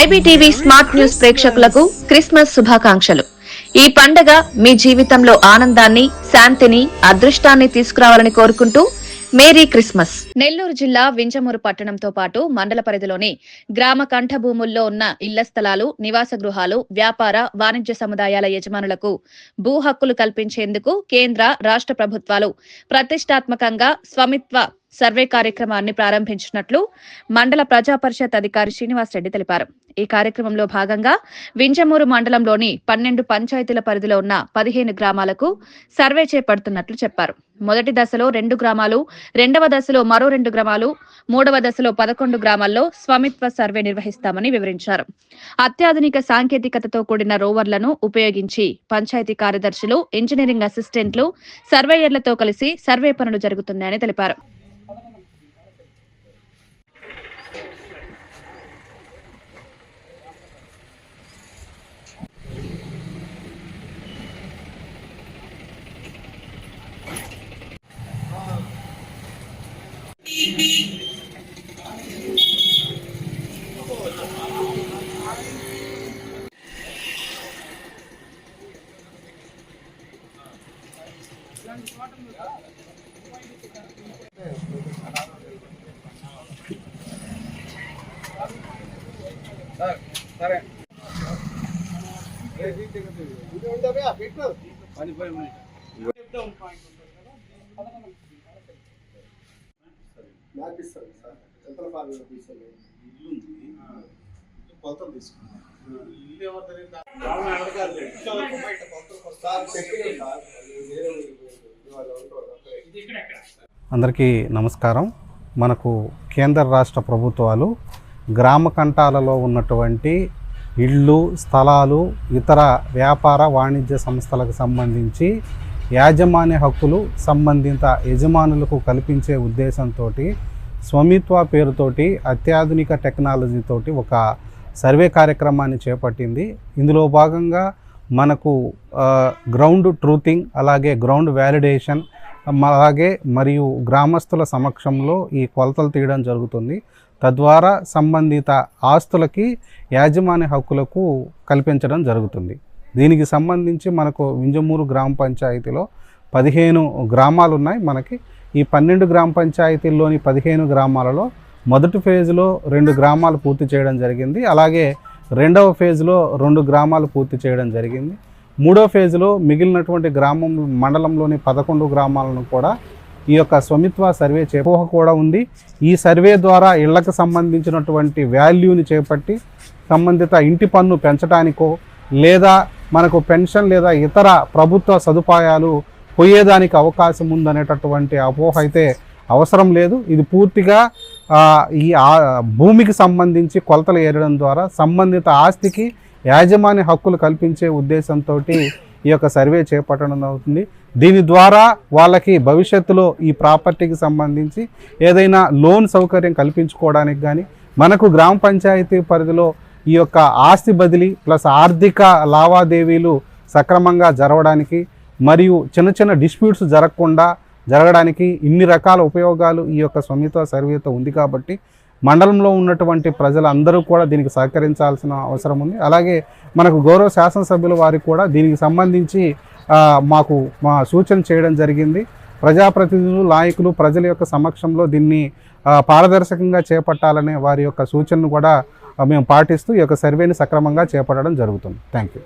IBTV smart news ప్రేక్షకులకు Christmas శుభాకాంక్షలు. ఈ పండగ మీ జీవితంలో ఆనందాన్ని శాంతిని అదృష్టాన్ని తీసుకురావాలని కోరుకుంటూ మేరీ క్రిస్మస్. నెల్లూరు జిల్లా వింజమూరు పట్టణంతో పాటు మండల పరిధిలోని గ్రామ కంఠ భూముల్లో ఉన్న ఇళ్ళ స్థలాలు నివాస గృహాలు వ్యాపార వాణిజ్య సముదాయాల యజమానులకు భూ హక్కులు కల్పించేందుకు కేంద్ర రాష్ట్ర ప్రభుత్వాలు ప్రతిష్టాత్మకంగా స్వామిత్వ సర్వే కార్యక్రమాన్ని ప్రారంభించినట్లు మండల ప్రజా పరిషత్ అధికారి శ్రీనివాసరెడ్డి తెలిపారు. ఈ కార్యక్రమంలో భాగంగా వింజమూరు మండలంలోని పన్నెండు పంచాయతీల పరిధిలో ఉన్న పదిహేను గ్రామాలకు సర్వే చేపడుతున్నట్లు చెప్పారు. మొదటి దశలో రెండు గ్రామాలు రెండవ దశలో మరో రెండు గ్రామాలు మూడవ దశలో పదకొండు గ్రామాల్లో స్వామిత్వ సర్వే నిర్వహిస్తామని వివరించారు. అత్యాధునిక సాంకేతికతతో కూడిన రోవర్లను ఉపయోగించి పంచాయతీ కార్యదర్శులు ఇంజనీరింగ్ అసిస్టెంట్లు సర్వేయర్లతో కలిసి సర్వే పనులు జరుగుతున్నాయని తెలిపారు. మ్యాప్ ఇస్తారు సార్ సెంట్రల్ ఫార్మింగ్ ఆఫీసర్ ఇల్లు ఉంది కొలతలు తీసుకున్నాం ఇల్లు ఎవరి సార్. సార్ వేరే. అందరికీ నమస్కారం. మనకు కేంద్ర రాష్ట్ర ప్రభుత్వాలు గ్రామ కంఠాలలో ఉన్నటువంటి ఇళ్ళు స్థలాలు ఇతర వ్యాపార వాణిజ్య సంస్థలకు సంబంధించి యాజమాన్య హక్కులు సంబంధిత యజమానులకు కల్పించే ఉద్దేశంతో స్వమిత్వ పేరుతోటి అత్యాధునిక టెక్నాలజీతోటి ఒక సర్వే కార్యక్రమాన్ని చేపట్టింది. ఇందులో భాగంగా మనకు గ్రౌండ్ ట్రూతింగ్ అలాగే గ్రౌండ్ వ్యాలిడేషన్ అలాగే మరియు గ్రామస్తుల సమక్షంలో ఈ కొలతలు తీయడం జరుగుతుంది. తద్వారా సంబంధిత ఆస్తులకి యాజమాన్య హక్కులకు కల్పించడం జరుగుతుంది. దీనికి సంబంధించి మనకు వింజమూరు గ్రామ పంచాయతీలో పదిహేను గ్రామాలు ఉన్నాయి మనకి. ఈ పన్నెండు గ్రామ పంచాయతీల్లోని పదిహేను గ్రామాలలో మొదటి ఫేజ్లో రెండు గ్రామాలు పూర్తి చేయడం జరిగింది. అలాగే రెండవ ఫేజ్లో రెండు గ్రామాలు పూర్తి చేయడం జరిగింది. మూడో ఫేజ్లో మిగిలినటువంటి గ్రామం మండలంలోని పదకొండు గ్రామాలను కూడా ఈ యొక్క స్వమిత్వ సర్వే చేపోహ కూడా ఉంది. ఈ సర్వే ద్వారా ఇళ్ళకు సంబంధించినటువంటి వాల్యూని చేపట్టి సంబంధిత ఇంటి పన్ను పెంచడానికో లేదా మనకు పెన్షన్ లేదా ఇతర ప్రభుత్వ సదుపాయాలు పోయేదానికి అవకాశం ఉందనేటటువంటి అపోహ అయితే అవసరం లేదు. ఇది పూర్తిగా ఈ భూమికి సంబంధించి కొలతలు ఏరడం ద్వారా సంబంధిత ఆస్తికి యాజమాన్య హక్కులు కల్పించే ఉద్దేశంతో ఈ యొక్క సర్వే చేపట్టడం అవుతుంది. దీని ద్వారా వాళ్ళకి భవిష్యత్తులో ఈ ప్రాపర్టీకి సంబంధించి ఏదైనా లోన్ సౌకర్యం కల్పించుకోవడానికి కానీ మనకు గ్రామ పంచాయతీ పరిధిలో ఈ యొక్క ఆస్తి బదిలీ ప్లస్ ఆర్థిక లావాదేవీలు సక్రమంగా జరగడానికి మరియు చిన్న చిన్న డిస్ప్యూట్స్ జరగకుండా జరగడానికి ఇన్ని రకాల ఉపయోగాలు ఈ యొక్క స్వమిత్వ సర్వేతో ఉంది కాబట్టి మండలంలో ఉన్నటువంటి ప్రజలందరూ కూడా దీనికి సహకరించాల్సిన అవసరం ఉంది. అలాగే మనకు గౌరవ శాసనసభ్యుల వారికి కూడా దీనికి సంబంధించి మాకు మా సూచన చేయడం జరిగింది. ప్రజాప్రతినిధులు నాయకులు ప్రజల యొక్క సమక్షంలో దీన్ని పారదర్శకంగా చేపట్టాలనే వారి యొక్క సూచనను కూడా మేము పాటిస్తూ ఈ యొక్క సర్వేని సక్రమంగా చేపట్టడం జరుగుతుంది. Thank you